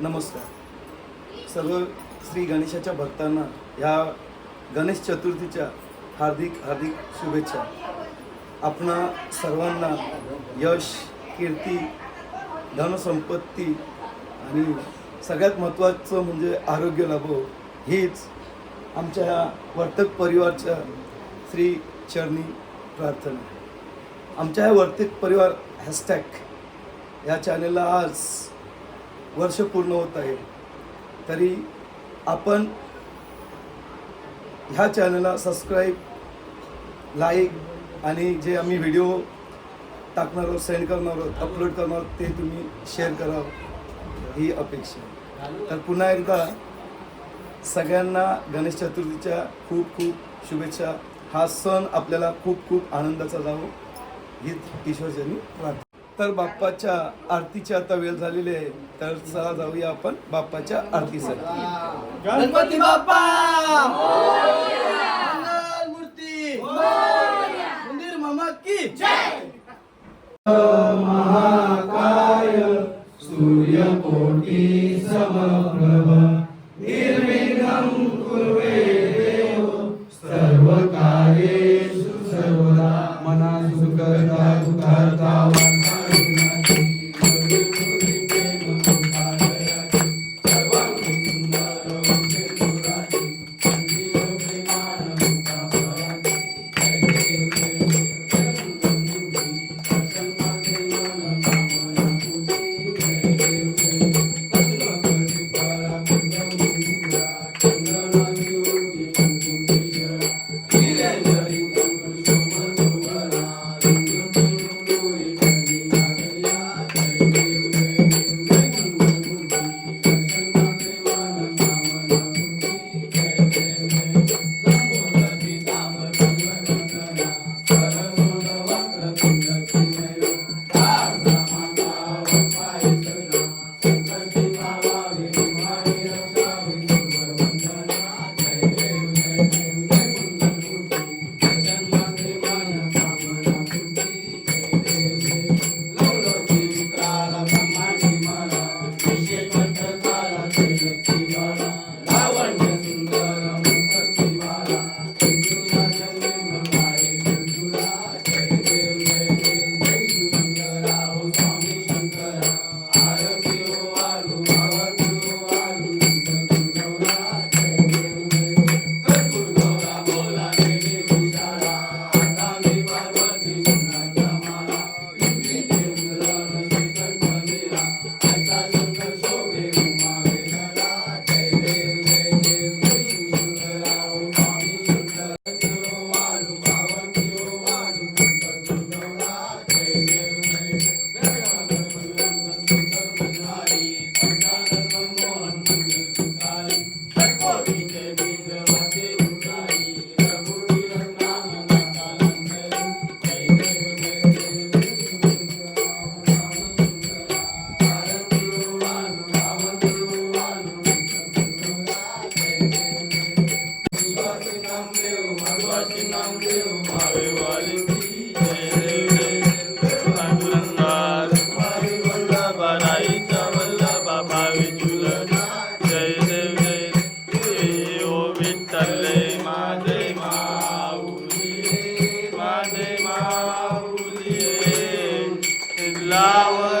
नमस्कार. सर्व श्री गणेशाच्या भक्तांना ह्या गणेश चतुर्थीच्या हार्दिक हार्दिक शुभेच्छा. आपणा सर्वांना यश कीर्ती धनसंपत्ती आणि सगळ्यात महत्त्वाचं म्हणजे आरोग्य लाभो हीच आमच्या ह्या वर्तक परिवारच्या श्री चरणी प्रार्थना आमच्या ह्या वर्तक परिवार हॅशटॅग ह्या चॅनलला आज वर्ष पूर्ण होत आहे. तरी आपण ह्या चॅनलला सबस्क्राईब लाईक आणि जे आम्ही व्हिडिओ टाकणार आहोत सेंड करणार आहोत अपलोड करणार आहोत ते तुम्ही शेअर करावं ही अपेक्षा तर पुन्हा एकदा सगळ्यांना गणेश चतुर्थीच्या खूप खूप शुभेच्छा. हा सण आपल्याला खूप खूप आनंदाचा जावो. हीच ईश्वरजनी प्रार्थना. तर बाप्पाच्या आरतीची आता वेळ झालेली आहे. तर चला जाऊया आपण बाप्पाच्या आरतीसाठी. गणपती बाप्पा! I was.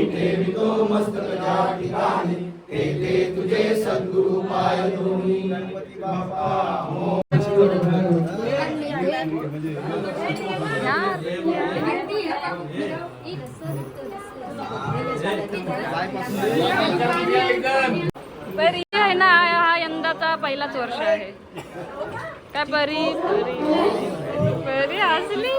मी ठेवितो मस्तक ज्या ठिकाणी ते ते तुझे सद्गुरु पाय दोन्ही गणपती बाप्पा मोरया. परी आहे ना हा यंदाचा पहिलाच वर्ष आहे. काय परी? परी. परी असली.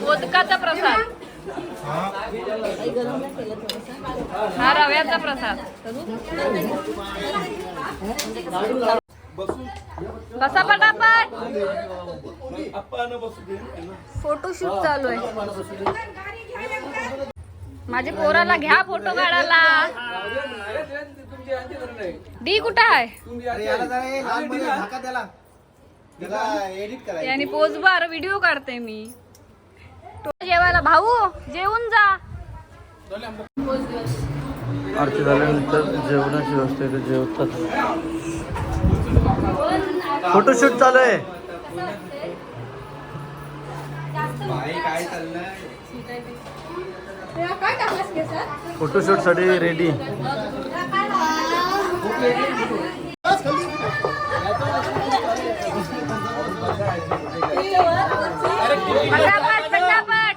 मोदकाचा प्रसाद. हा रव्याचा प्रसाद. बसा पटापट. फोटोशूट चालू आहे. माझ्या पोराला घ्या फोटो काढायला. डी कुठं आहे? आणि पोच बार व्हिडिओ काढते मी. तो जेवायला भाऊ जेवून जा. आरती झाल्यानंतर जेवणाची व्यवस्था इथे जेवतात. फोटोशूट चालू आहे. फोटोशूटसाठी रेडी पटापट पटापट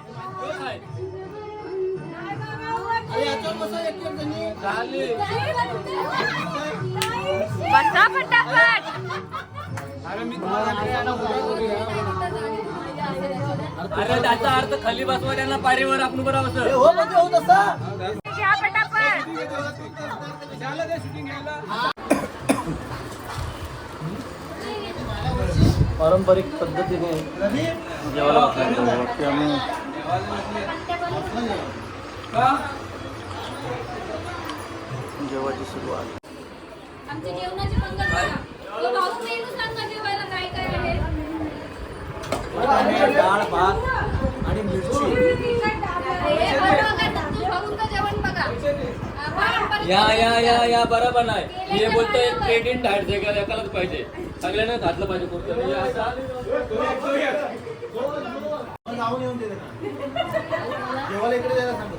बसा पटापट अरे त्याचा अर्थ खाली बसवा त्यांना पारीवर आपण बरोबर हो म्हणजे हो घ्या पटापट. पारंपरिक पद्धतीने जेवायला जेवायची सुरुवात. आमची जेवणाची पंगत सांगा जेवायला काय काय डाळ भात आणि मिरची. या या या या बरोबर नाही. हे बोलतोय क्रेडिट डायट जे काय एकालाच पाहिजे. सगळ्यांना घातलं पाहिजे हे असं येऊन इकडे जायला सांगतो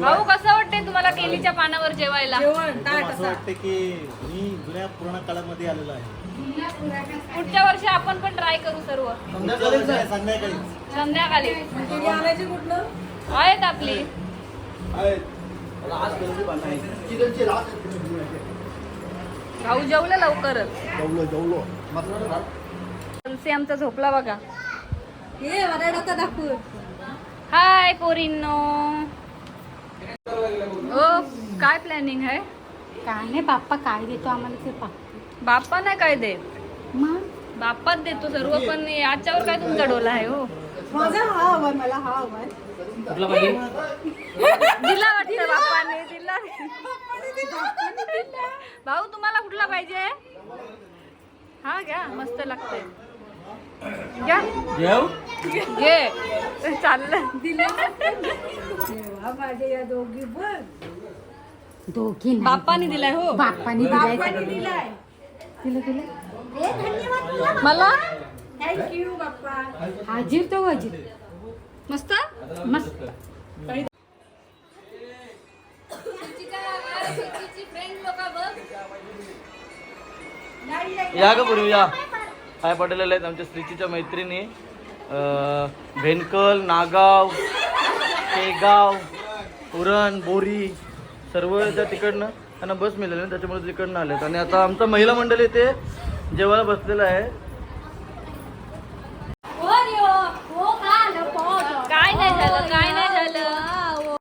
भाऊ कसं केलीच्या पानावर जेवायला. जेवण ताट असं वाटतं की मी जुन्या पुराण काळामध्ये आलेलो आहे. पुढच्या वर्षी आपण पण ट्राय करू सर्व. संध्याकाळी संध्याकाळी. तुम्ही आणायची कुठलं? आहेत आपली. भाऊ जेवलं लवकरच. जवलो जवलो. तुलसी आमचा झोपला बघा. हे हाय पोरींनो ओ काय प्लॅनिंग आहे? काय नाही बाप्पा काय देतो आम्हाला ते पा बाप्पा नाही काय देत? मग? बाप्पाच देतो सर्व पण याच्यावर काय तुमचा डोला आहे हो? माझा हा हवाय मला हा हवाय कुठला पाहिजे? दिला वाटतं बाप्पाने दिला. भाऊ तुम्हाला कुठला पाहिजे? हा घ्या मस्त लागतंय. घ्या. घे. चाललं. तेव्हा माझ्या या दोघी पण. दोघी नाही. बाप्पाने दिलाय हो. बाप्पानी दिलाय. दिलं दिलं. मला? Thank you Bappa. हाजीर तो हाजीर. मस्त? मस्त. या का पूर्वी या. हाय पटेलेले आहेत आमच्या स्त्रीच्या मैत्रिणी. अं, भेनकल नागाव शेगाव उरण बोरी. सर्व त्या तिकडनं त्यांना बस मिळाली त्याच्यामुळे तिकडनं आलेत आणि आता आमचं महिला मंडळ इथे जेवायला बसलेलं आहे. काय नाही झालं काय नाही झालं?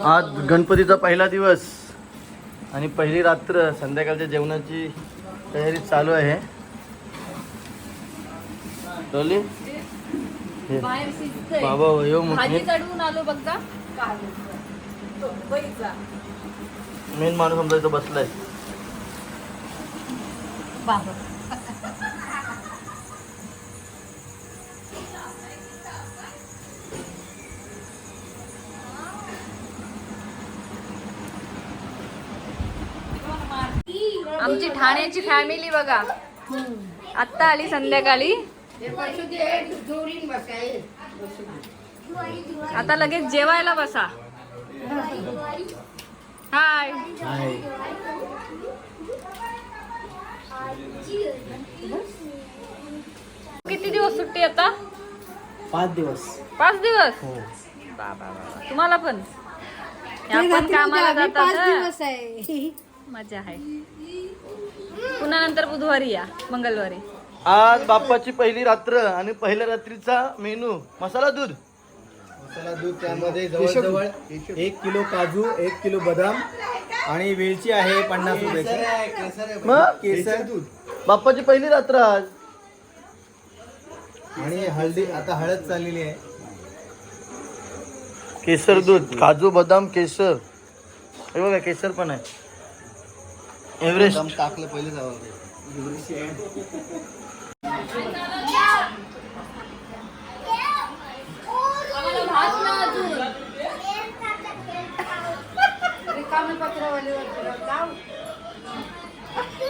आज गणपतीचा पहिला दिवस आणि पहिली रात्र संध्याकाळच्या जेवणाची तयारी चालू आहे. डोली? बाबा यो भाजी चढवून आलो बघा मेन माणूस इथं बसलाय. बाबा. आमची ठाण्याची फॅमिली बघा. आत्ता आली संध्याकाळी. आता लगेच जेवायला बसा. हाय किती दिवस सुट्टी आता? पाच दिवस. पाच दिवस? हो. बाबा बाबा तुम्हाला पण. ते या पण रात्री कामाला जातात पाच हं. दिवस आहे. मजा आहे. पुन्हा नंतर बुधवारी या मंगळवारी. आज बाप्पाची पहिली रात्र आणि पहिल्या रात्रीचा मेनू. मसाला दूध. मसाला दूध त्यामध्ये जवळजवळ एक किलो काजू एक किलो बदाम आणि वेलची आहे पन्नास रुपयाची. मग? केसर दूध. बाप्पाची पहिली रात्र आज. आणि हळदी आता हळद चाललेली आहे. केसर दूध काजू बदाम केसर. हे बघा केसर पण आहे. एव्हरेस्ट. टाकलं पहिले जावं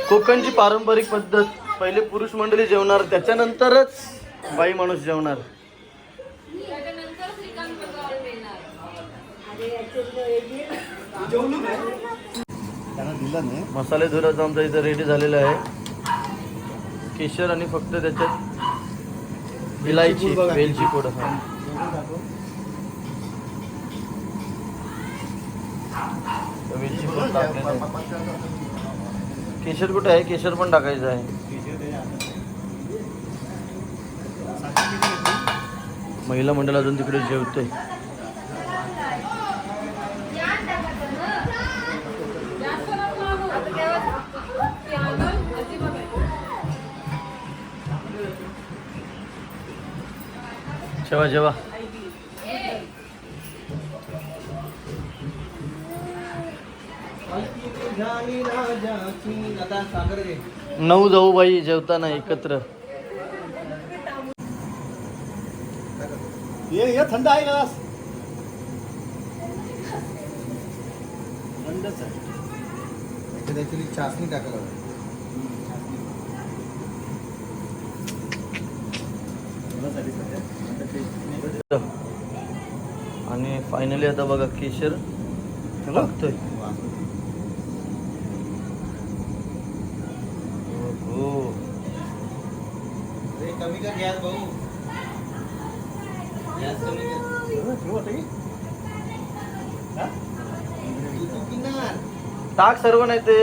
कोकणची पारंपरिक पद्धत पहिले पुरुष मंडळी जेवणार त्याच्यानंतरच बाई माणूस जेवणार. त्यांना दिलं नाही मसाले धुराचा आमचा इथं रेडी झालेला आहे. केशर आणि फक्त त्याच्यात इलायची. वेलची पूड हा. वेलची पूड टाकलेली. केशर कुठे आहे? केशर पण टाकायचं आहे. महिला मंडळ अजून तिकडे जेवतोय. जेवा जेवा. आता साखर घे नऊ जाऊ बाई जेवताना एकत्र. ये ये थंड आहे ग्लास थंडच आहे. त्याच्यात टाकायला आणि फायनली आता बघा केशर टाकतोय. हो कमी कर गॅस भाऊ. गॅस कमी कर. तू पिणार. टाक सर्व नाही ते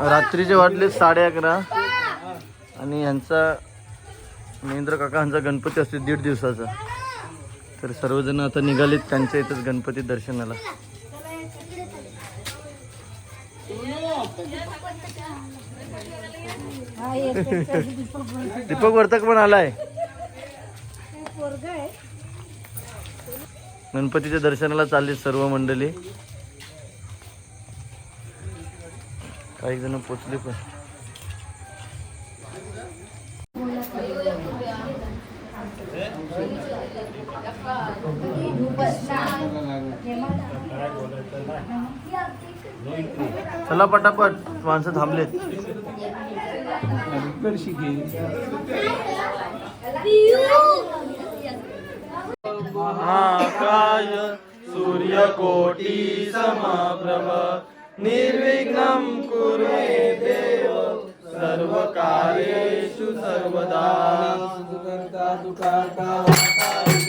रात्रीचे वाटले साडे अकरा. आणि यांचा महेंद्र काका यांचा गणपती असतो दीड दिवसाचा तर सर्वजण आता निघालेत त्यांच्या इथंच गणपती दर्शनाला. दीपक वर्तक पण आलाय. गणपतीच्या दर्शनाला चालली सर्व मंडळी काही जण पोचले पण चला पटापट माणसं थांबलेत महाकाय सूर्यकोटी समप्रभ निर्विघ्नं कुरु देव सर्वकार्येषु सर्वदा। जय देव जय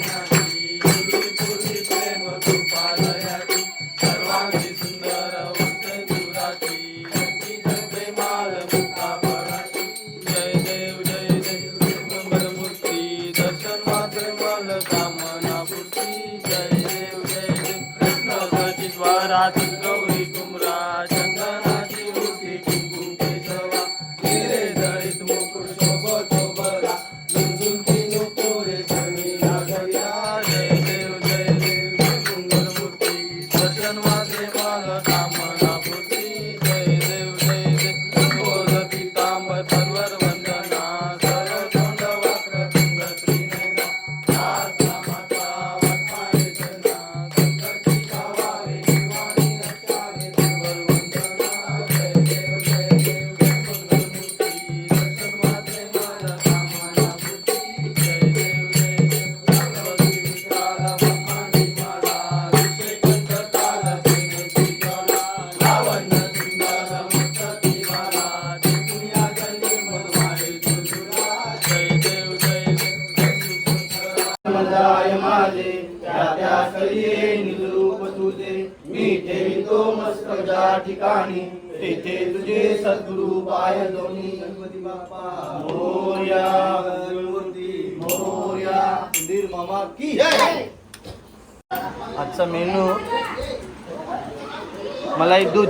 मलाई दूध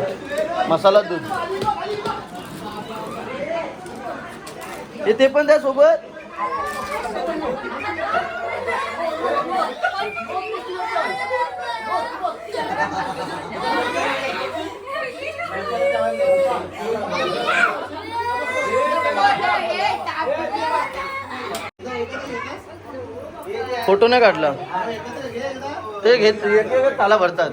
मसाला दूध. येते पण द्या सोबत. फोटो नाही काढला. ते घेत ताला भरतात.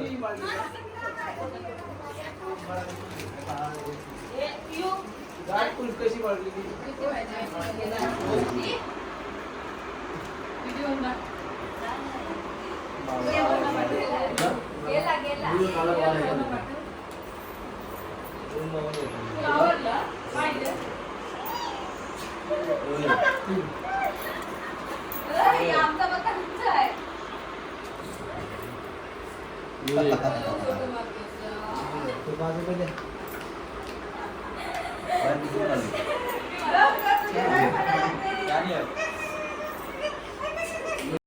করলি